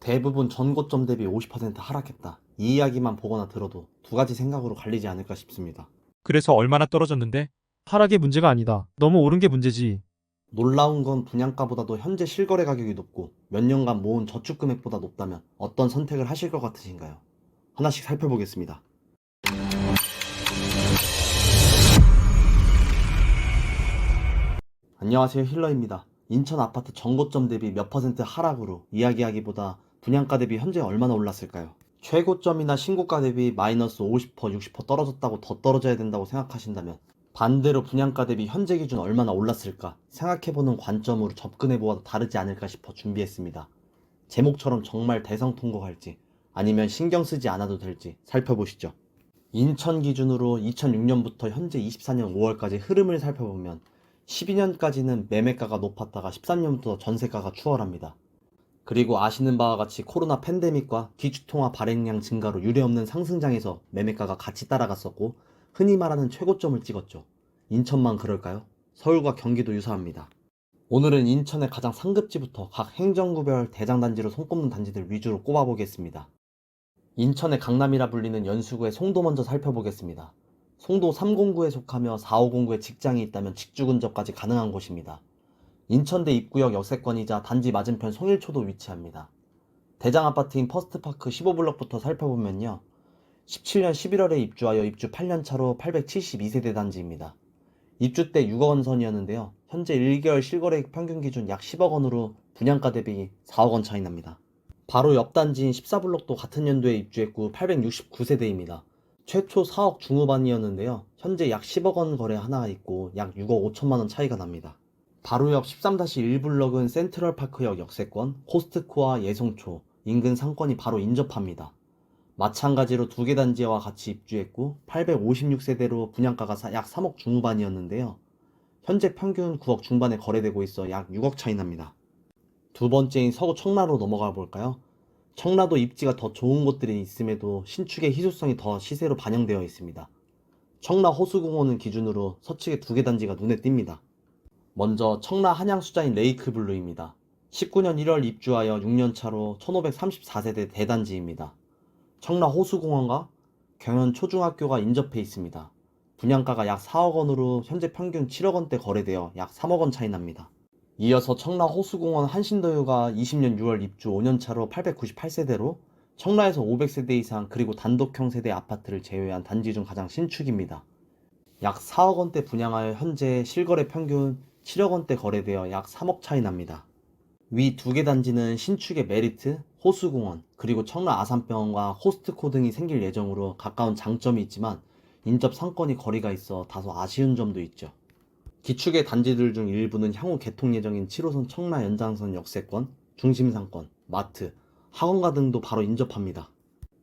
대부분 전고점 대비 50% 하락했다. 이 이야기만 보거나 들어도 두 가지 생각으로 갈리지 않을까 싶습니다. 그래서 얼마나 떨어졌는데? 하락의 문제가 아니다. 너무 오른 게 문제지. 놀라운 건 분양가보다도 현재 실거래 가격이 높고 몇 년간 모은 저축 금액보다 높다면 어떤 선택을 하실 것 같으신가요? 하나씩 살펴보겠습니다. 안녕하세요 힐러입니다. 인천 아파트 전고점 대비 몇 퍼센트 하락으로 이야기하기보다 분양가 대비 현재 얼마나 올랐을까요? 최고점이나 신고가 대비 마이너스 50% 60% 떨어졌다고 더 떨어져야 된다고 생각하신다면 반대로 분양가 대비 현재 기준 얼마나 올랐을까 생각해보는 관점으로 접근해보아도 다르지 않을까 싶어 준비했습니다. 제목처럼 정말 대성 통곡할지 아니면 신경 쓰지 않아도 될지 살펴보시죠. 인천 기준으로 2006년부터 현재 24년 5월까지 흐름을 살펴보면 12년까지는 매매가가 높았다가 13년부터 전세가가 추월합니다. 그리고 아시는 바와 같이 코로나 팬데믹과 기축통화 발행량 증가로 유례없는 상승장에서 매매가가 같이 따라갔었고 흔히 말하는 최고점을 찍었죠. 인천만 그럴까요? 서울과 경기도 유사합니다. 오늘은 인천의 가장 상급지부터 각 행정구별 대장단지로 손꼽는 단지들 위주로 꼽아보겠습니다. 인천의 강남이라 불리는 연수구의 송도 먼저 살펴보겠습니다. 송도 309에 속하며 4509에 직장이 있다면 직주 근접까지 가능한 곳입니다. 인천대 입구역 역세권이자 단지 맞은편 송일초도 위치합니다. 대장 아파트인 퍼스트파크 15블럭부터 살펴보면요. 17년 11월에 입주하여 입주 8년 차로 872세대 단지입니다. 입주 때 6억 원 선이었는데요. 현재 1개월 실거래액 평균 기준 약 10억 원으로 분양가 대비 4억 원 차이 납니다. 바로 옆 단지인 14블럭도 같은 연도에 입주했고 869세대입니다. 최초 4억 중후반이었는데요. 현재 약 10억 원 거래 하나 있고 약 6억 5천만 원 차이가 납니다. 바로 옆 13-1블럭은 센트럴파크역 역세권, 코스트코와 예송초, 인근 상권이 바로 인접합니다. 마찬가지로 두 개 단지와 같이 입주했고 856세대로 분양가가 사- 약 3억 중후반이었는데요. 현재 평균 9억 중반에 거래되고 있어 약 6억 차이 납니다. 두 번째인 서구 청라로 넘어가 볼까요? 청라도 입지가 더 좋은 곳들이 있음에도 신축의 희소성이 더 시세로 반영되어 있습니다. 청라 호수공원은 기준으로 서측의 두 개 단지가 눈에 띕니다. 먼저 청라 한양 수자인 레이크 블루입니다. 19년 1월 입주하여 6년 차로 1534세대 대단지입니다. 청라 호수공원과 경연 초중학교가 인접해 있습니다. 분양가가 약 4억 원으로 현재 평균 7억 원대 거래되어 약 3억 원 차이 납니다. 이어서 청라 호수공원 한신도유가 20년 6월 입주 5년 차로 898세대로 청라에서 500세대 이상 그리고 단독형 세대 아파트를 제외한 단지 중 가장 신축입니다. 약 4억 원대 분양하여 현재 실거래 평균 7억 원대 거래되어 약 3억 차이 납니다. 위 두 개 단지는 신축의 메리트, 호수공원, 그리고 청라 아산병원과 호스트코 등이 생길 예정으로 가까운 장점이 있지만 인접 상권이 거리가 있어 다소 아쉬운 점도 있죠. 기축의 단지들 중 일부는 향후 개통 예정인 7호선 청라 연장선 역세권, 중심상권, 마트, 학원가 등도 바로 인접합니다.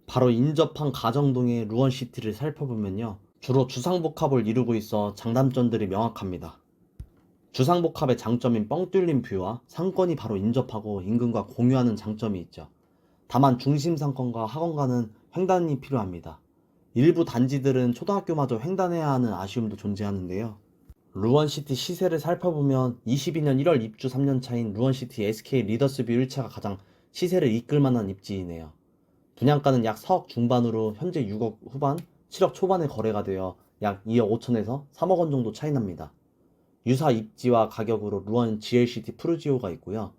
바로 인접한 가정동의 루원시티를 살펴보면요. 주로 주상복합을 이루고 있어 장단점들이 명확합니다. 주상복합의 장점인 뻥 뚫린 뷰와 상권이 바로 인접하고 인근과 공유하는 장점이 있죠. 다만 중심 상권과 학원가는 횡단이 필요합니다. 일부 단지들은 초등학교마저 횡단해야 하는 아쉬움도 존재하는데요. 루원시티 시세를 살펴보면 22년 1월 입주 3년 차인 루원시티 SK 리더스뷰 1차가 가장 시세를 이끌 만한 입지이네요. 분양가는 약 4억 중반으로 현재 6억 후반, 7억 초반에 거래가 되어 약 2억 5천에서 3억 원 정도 차이 납니다. 유사 입지와 가격으로 루원 GLCT 프루지오가 있고요.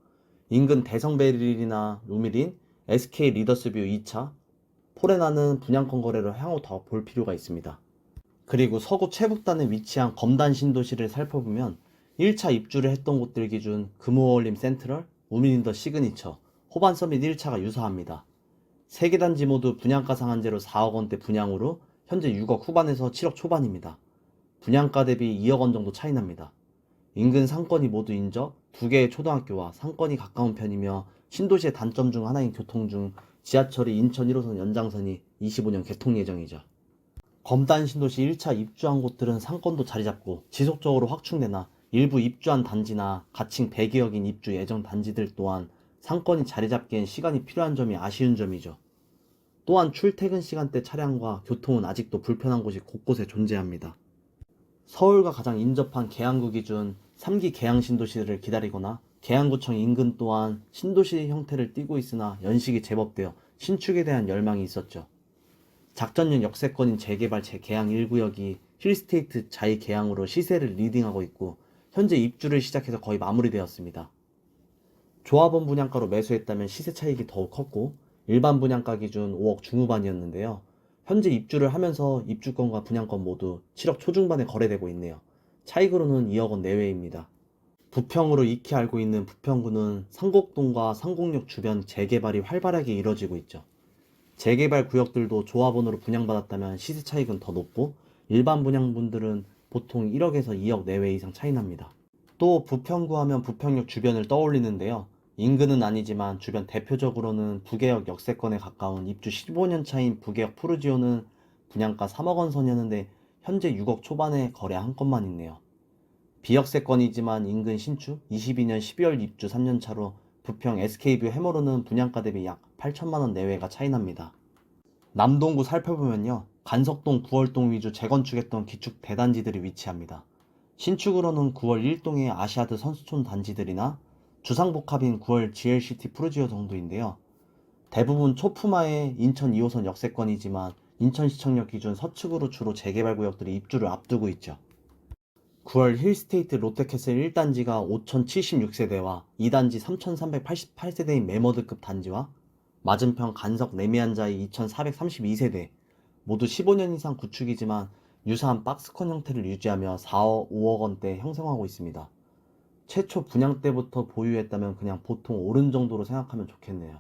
인근 대성베릴이나 루미린, SK 리더스뷰 2차, 포레나는 분양권 거래를 향후 더 볼 필요가 있습니다. 그리고 서구 최북단에 위치한 검단 신도시를 살펴보면 1차 입주를 했던 곳들 기준 금호월림 센트럴, 우민인더 시그니처, 호반 서밋 1차가 유사합니다. 세개 단지 모두 분양가 상한제로 4억 원대 분양으로 현재 6억 후반에서 7억 초반입니다. 분양가 대비 2억 원 정도 차이 납니다. 인근 상권이 모두 인접, 두 개의 초등학교와 상권이 가까운 편이며 신도시의 단점 중 하나인 교통 중 지하철이 인천 1호선 연장선이 25년 개통 예정이죠. 검단 신도시 1차 입주한 곳들은 상권도 자리 잡고 지속적으로 확충되나 일부 입주한 단지나 가칭 배기역인 입주 예정 단지들 또한 상권이 자리 잡기엔 시간이 필요한 점이 아쉬운 점이죠. 또한 출퇴근 시간대 차량과 교통은 아직도 불편한 곳이 곳곳에 존재합니다. 서울과 가장 인접한 계양구 기준 3기 계양 신도시를 기다리거나 계양구청 인근 또한 신도시 형태를 띠고 있으나 연식이 제법 되어 신축에 대한 열망이 있었죠. 작전용 역세권인 재개발 재개양 1구역이 힐스테이트 자이 개양으로 시세를 리딩하고 있고 현재 입주를 시작해서 거의 마무리되었습니다. 조합원 분양가로 매수했다면 시세 차익이 더욱 컸고 일반 분양가 기준 5억 중후반이었는데요. 현재 입주를 하면서 입주권과 분양권 모두 7억 초중반에 거래되고 있네요. 차익으로는 2억 원 내외입니다. 부평으로 익히 알고 있는 부평구는 상곡동과 상곡역 주변 재개발이 활발하게 이뤄지고 있죠. 재개발 구역들도 조합원으로 분양받았다면 시세 차익은 더 높고 일반 분양분들은 보통 1억에서 2억 내외 이상 차이 납니다. 또 부평구 하면 부평역 주변을 떠올리는데요. 인근은 아니지만 주변 대표적으로는 부계역 역세권에 가까운 입주 15년 차인 부계역 푸르지오는 분양가 3억 원 선이었는데 현재 6억 초반에 거래 한 건만 있네요. 비역세권이지만 인근 신축 22년 12월 입주 3년 차로 부평 SK뷰 해머로는 분양가 대비 약 8천만 원 내외가 차이 납니다. 남동구 살펴보면요. 간석동, 9월동 위주 재건축했던 기축 대단지들이 위치합니다. 신축으로는 9월 1동의 아시아드 선수촌 단지들이나 주상복합인 9월 GLCT 푸르지오 정도인데요. 대부분 초품화의 인천 2호선 역세권이지만 인천시청역 기준 서측으로 주로 재개발 구역들이 입주를 앞두고 있죠. 9월 힐스테이트 롯데캐슬 1단지가 5076세대와 2단지 3388세대인 메머드급 단지와 맞은편 간석 레미안자이 2432세대 모두 15년 이상 구축이지만 유사한 박스권 형태를 유지하며 4억, 5억 원대 형성하고 있습니다. 최초 분양 때부터 보유했다면 그냥 보통 오른 정도로 생각하면 좋겠네요.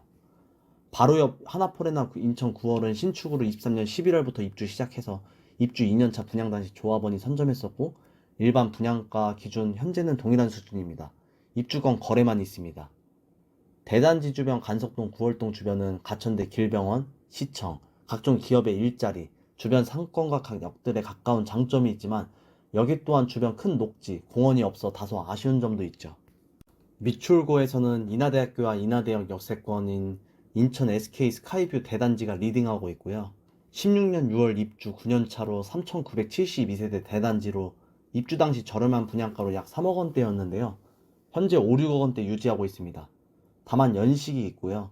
바로 옆 하나포레나 인천 9월은 신축으로 23년 11월부터 입주 시작해서 입주 2년차 분양 당시 조합원이 선점했었고 일반 분양가 기준 현재는 동일한 수준입니다. 입주권 거래만 있습니다. 대단지 주변 간석동 9월동 주변은 가천대 길병원, 시청, 각종 기업의 일자리, 주변 상권과 각 역들에 가까운 장점이 있지만 여기 또한 주변 큰 녹지, 공원이 없어 다소 아쉬운 점도 있죠. 미추홀고에서는 인하대학교와 인하대역 역세권인 인천 SK 스카이뷰 대단지가 리딩하고 있고요. 16년 6월 입주 9년 차로 3,972세대 대단지로 입주 당시 저렴한 분양가로 약 3억 원대였는데요. 현재 5, 6억 원대 유지하고 있습니다. 다만 연식이 있고요.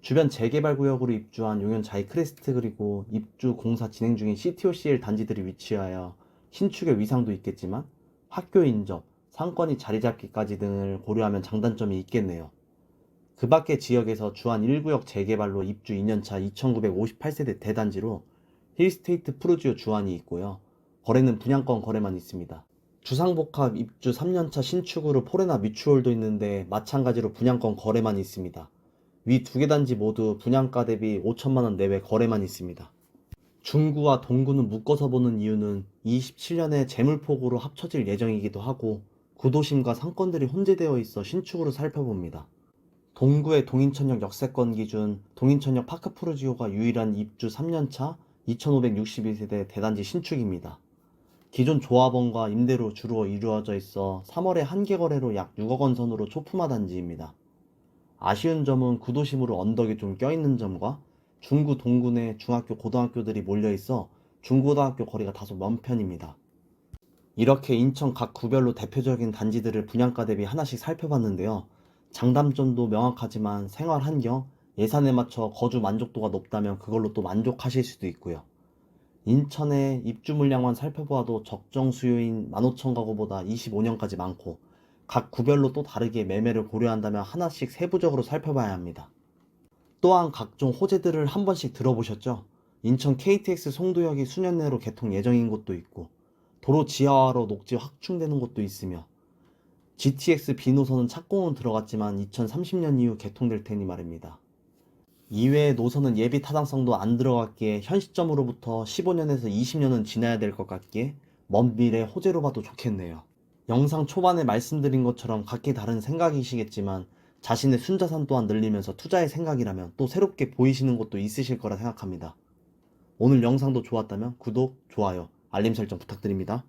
주변 재개발 구역으로 입주한 용현 자이 크레스트 그리고 입주 공사 진행 중인 CTOCL 단지들이 위치하여 신축의 위상도 있겠지만 학교 인접, 상권이 자리 잡기까지 등을 고려하면 장단점이 있겠네요. 그 밖의 지역에서 주한 1구역 재개발로 입주 2년차 2958세대 대단지로 힐스테이트 프루지오 주한이 있고요. 거래는 분양권 거래만 있습니다. 주상복합 입주 3년차 신축으로 포레나 미추홀도 있는데 마찬가지로 분양권 거래만 있습니다. 위 두 개 단지 모두 분양가 대비 5천만원 내외 거래만 있습니다. 중구와 동구는 묶어서 보는 이유는 27년에 재물폭으로 합쳐질 예정이기도 하고 구도심과 상권들이 혼재되어 있어 신축으로 살펴봅니다. 동구의 동인천역 역세권 기준 동인천역 파크푸르지오가 유일한 입주 3년차 2562세대 대단지 신축입니다. 기존 조합원과 임대로 주로 이루어져 있어 3월에 한 개 거래로 약 6억 원 선으로 초품화 단지입니다. 아쉬운 점은 구도심으로 언덕이 좀 껴있는 점과 중구 동구 내 중학교 고등학교들이 몰려 있어 중고등학교 거리가 다소 먼 편입니다. 이렇게 인천 각 구별로 대표적인 단지들을 분양가 대비 하나씩 살펴봤는데요. 장단점도 명확하지만 생활 환경, 예산에 맞춰 거주 만족도가 높다면 그걸로 또 만족하실 수도 있고요. 인천의 입주 물량만 살펴보아도 적정 수요인 15,000가구보다 25년까지 많고 각 구별로 또 다르게 매매를 고려한다면 하나씩 세부적으로 살펴봐야 합니다. 또한 각종 호재들을 한 번씩 들어보셨죠? 인천 KTX 송도역이 수년 내로 개통 예정인 곳도 있고 도로 지하화로 녹지 확충되는 곳도 있으며 GTX B 노선은 착공은 들어갔지만 2030년 이후 개통될 테니 말입니다. 이외의 노선은 예비 타당성도 안 들어갔기에 현 시점으로부터 15년에서 20년은 지나야 될 것 같기에 먼 미래 호재로 봐도 좋겠네요. 영상 초반에 말씀드린 것처럼 각기 다른 생각이시겠지만 자신의 순자산 또한 늘리면서 투자의 생각이라면 또 새롭게 보이시는 곳도 있으실 거라 생각합니다. 오늘 영상도 좋았다면 구독, 좋아요, 알림 설정 부탁드립니다.